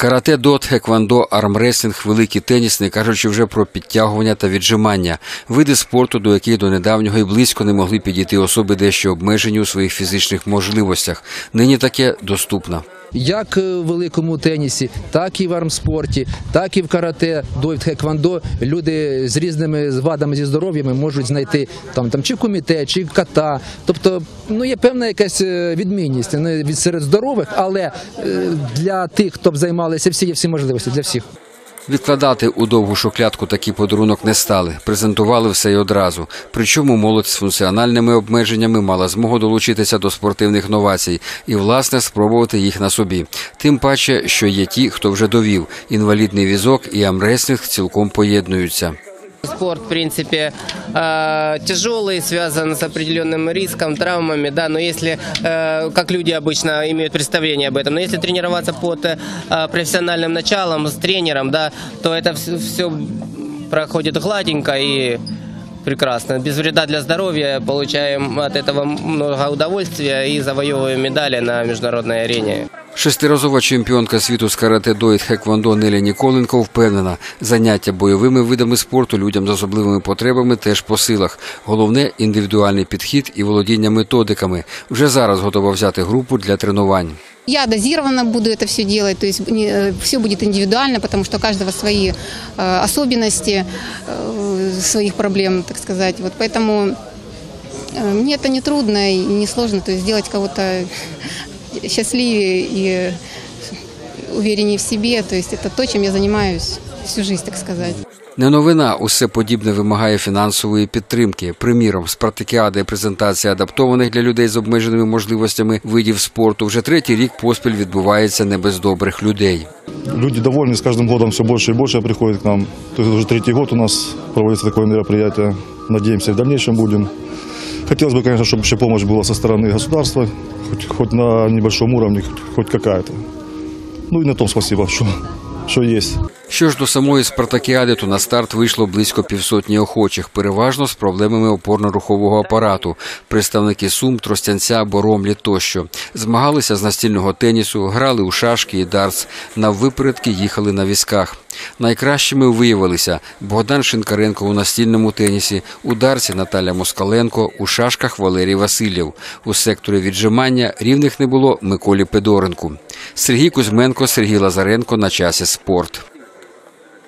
Карате, дот, хеквандо, армреслінг, великий теніс, не кажучи вже про підтягування та віджимання. Види спорту, до яких до недавнього і близько не могли підійти особи дещо обмежені у своїх фізичних можливостях. Нині таке доступно. Як в великому тенісі, так і в армспорті, так і в карате, до хеквандо люди з різними вадами зі здоров'ями можуть знайти там, там чи комітет, чи ката. Тобто, ну є певна якась е, відмінність не від серед здорових, але е, для тих, хто б займалися, всі є всі можливості для всіх. Відкладати у довгу шоклятку такий подарунок не стали. Презентували все й одразу. Причому молодь з функціональними обмеженнями мала змогу долучитися до спортивних новацій і, власне, спробувати їх на собі. Тим паче, що є ті, хто вже довів, інвалідний візок і амреслінг цілком поєднуються. Спорт, в принципе, э, тяжелый, связан с определенным риском, травмами, да, но если, э, как люди обычно имеют представление об этом, но если тренироваться под э, профессиональным началом, с тренером, да, то это все проходит гладенько и прекрасно. Без вреда для здоровья, получаем от этого много удовольствия и завоевываем медали на международной арене. Шестиразова чемпіонка світу з карате до і тхеквондо Неля Ніколенко впевнена, заняття бойовими видами спорту людям з особливими потребами теж по силах. Головне індивідуальний підхід і володіння методиками. Вже зараз готова взяти групу для тренувань. Я дозированно буду это все делать, то есть все будет индивидуально, потому что у каждого свои э, особенности, э, своих проблем, так сказать. Вот поэтому э, мне это не трудно и не сложно, то есть сделать кого-то счастливее и увереннее в себе. То есть это то, чем я занимаюсь всю жизнь, так сказать. Не новина, усе подібне вимагає фінансової підтримки. Приміром, спартакіада і презентація адаптованих для людей з обмеженими можливостями видів спорту вже третій рік поспіль відбувається не без добрих людей. Люди довольны, с каждым годом все больше и больше приходит к нам. То есть уже третий год у нас проводится такое мероприятие. Надеемся, и в дальнейшем будем. Хотелось бы, конечно, чтобы еще помощь была со стороны государства, хоть, хоть на небольшом уровне, хоть какая-то. Ну и на том спасибо, что, что есть. Що ж до самої спартакіади, то на старт вийшло близько півсотні охочих, переважно з проблемами опорно-рухового апарату. Представники Сум, Тростянця, Боромлі тощо змагалися з настільного тенісу, грали у шашки і дартс. На випередки їхали на візках. Найкращими виявилися Богдан Шинкаренко у настільному тенісі, у дарці Наталя Москаленко, у шашках Валерій Васильєв. У секторі віджимання рівних не було Миколі Педоренку. Сергій Кузьменко, Сергій Лазаренко на часі спорт.